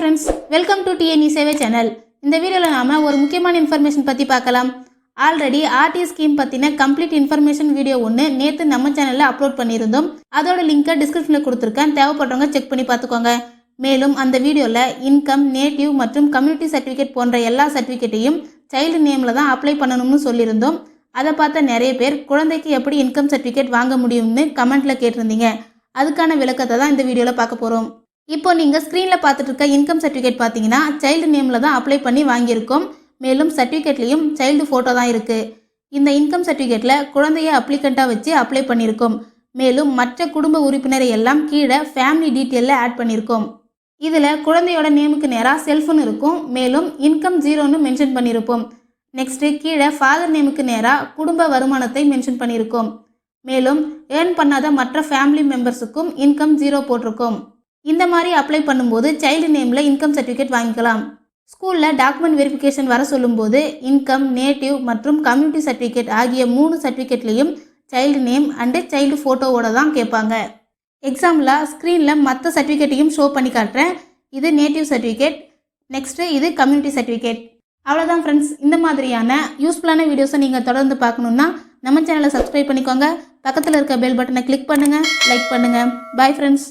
Friends welcome to TNE சேவை channel இந்த வீடியோவில் நாம் ஒரு முக்கியமான இன்ஃபர்மேஷன் பற்றி பார்க்கலாம். ஆல்ரெடி ஆர்டி ஸ்கீம் பற்றின கம்ப்ளீட் இன்ஃபர்மேஷன் வீடியோ ஒன்று நேற்று நம்ம சேனலில் அப்லோட் பண்ணியிருந்தோம். அதோட லிங்கை டிஸ்கிரிப்ஷனில் கொடுத்துருக்கேன். தேவைப்படுறவங்க செக் பண்ணி பார்த்துக்கோங்க. மேலும் அந்த வீடியோவில் இன்கம் நேட்டிவ் மற்றும் கம்யூனிட்டி சர்டிஃபிகேட் போன்ற எல்லா சர்டிஃபிகேட்டையும் சைல்டு நேமில் தான் அப்ளை பண்ணணும்னு சொல்லியிருந்தோம். அதை பார்த்த நிறைய பேர் குழந்தைக்கு எப்படி இன்கம் சர்டிஃபிகேட் வாங்க முடியும்னு கமெண்ட்டில் கேட்டிருந்தீங்க. அதுக்கான விளக்கத்தை தான் இந்த வீடியோவில் பார்க்க போகிறோம் இப்போ நீங்கள் ஸ்க்ரீனில் பார்த்துட்டு இருக்க இன்கம் சர்டிஃபிகேட் பார்த்தீங்கன்னா சைல்டு நேமில் தான் அப்ளை பண்ணி வாங்கியிருக்கோம். மேலும் சர்டிஃபிகேட்லேயும் சைல்டு ஃபோட்டோ தான் இருக்குது இந்த இன்கம் சர்டிஃபிகேட்டில் குழந்தைய அப்ளிகண்ட்டாக வச்சு அப்ளை பண்ணியிருக்கோம். மேலும் மற்ற குடும்ப உறுப்பினரை எல்லாம் கீழே ஃபேமிலி டீட்டெயிலில் ஆட் பண்ணியிருக்கோம். இதில் குழந்தையோட நேமுக்கு நேராக செல்ஃபோன் இருக்கும். மேலும் இன்கம் ஜீரோன்னு மென்ஷன் பண்ணியிருப்போம். நெக்ஸ்ட்டு கீழே ஃபாதர் நேமுக்கு நேராக குடும்ப வருமானத்தை மென்ஷன் பண்ணியிருக்கோம். மேலும் ஏர்ன் பண்ணாத மற்ற ஃபேமிலி மெம்பர்ஸுக்கும் இன்கம் ஜீரோ போட்டிருக்கோம். இந்த மாதிரி அப்ளை பண்ணும்போது சைல்டு நேமில் இன்கம் சர்டிஃபிகேட் வாங்கிக்கலாம். ஸ்கூலில் டாக்குமெண்ட் வெரிஃபிகேஷன் வர சொல்லும்போது இன்கம் நேட்டிவ் மற்றும் கம்யூனிட்டி சர்டிஃபிகேட் ஆகிய மூணு சர்டிஃபிகேட்லேயும் சைல்டு நேம் அண்டு சைல்டு ஃபோட்டோவோட தான் கேட்பாங்க. எக்ஸாமில் ஸ்க்ரீனில் மற்ற சர்டிஃபிகேட்டையும் ஷோ பண்ணி காட்டுறேன். இது நேட்டிவ் சர்டிஃபிகேட் நெக்ஸ்ட்டு இது கம்யூனிட்டி சர்டிஃபிகேட் அவ்வளோதான் ஃப்ரெண்ட்ஸ் இந்த மாதிரியான யூஸ்ஃபுல்லான வீடியோஸை நீங்கள் தொடர்ந்து பார்க்கணுன்னா நம்ம சேனலை சப்ஸ்கிரைப் பண்ணிக்கோங்க. பக்கத்தில் இருக்க பெல் பட்டனை கிளிக் பண்ணுங்கள் லைக் பண்ணுங்கள் பாய் ஃப்ரெண்ட்ஸ்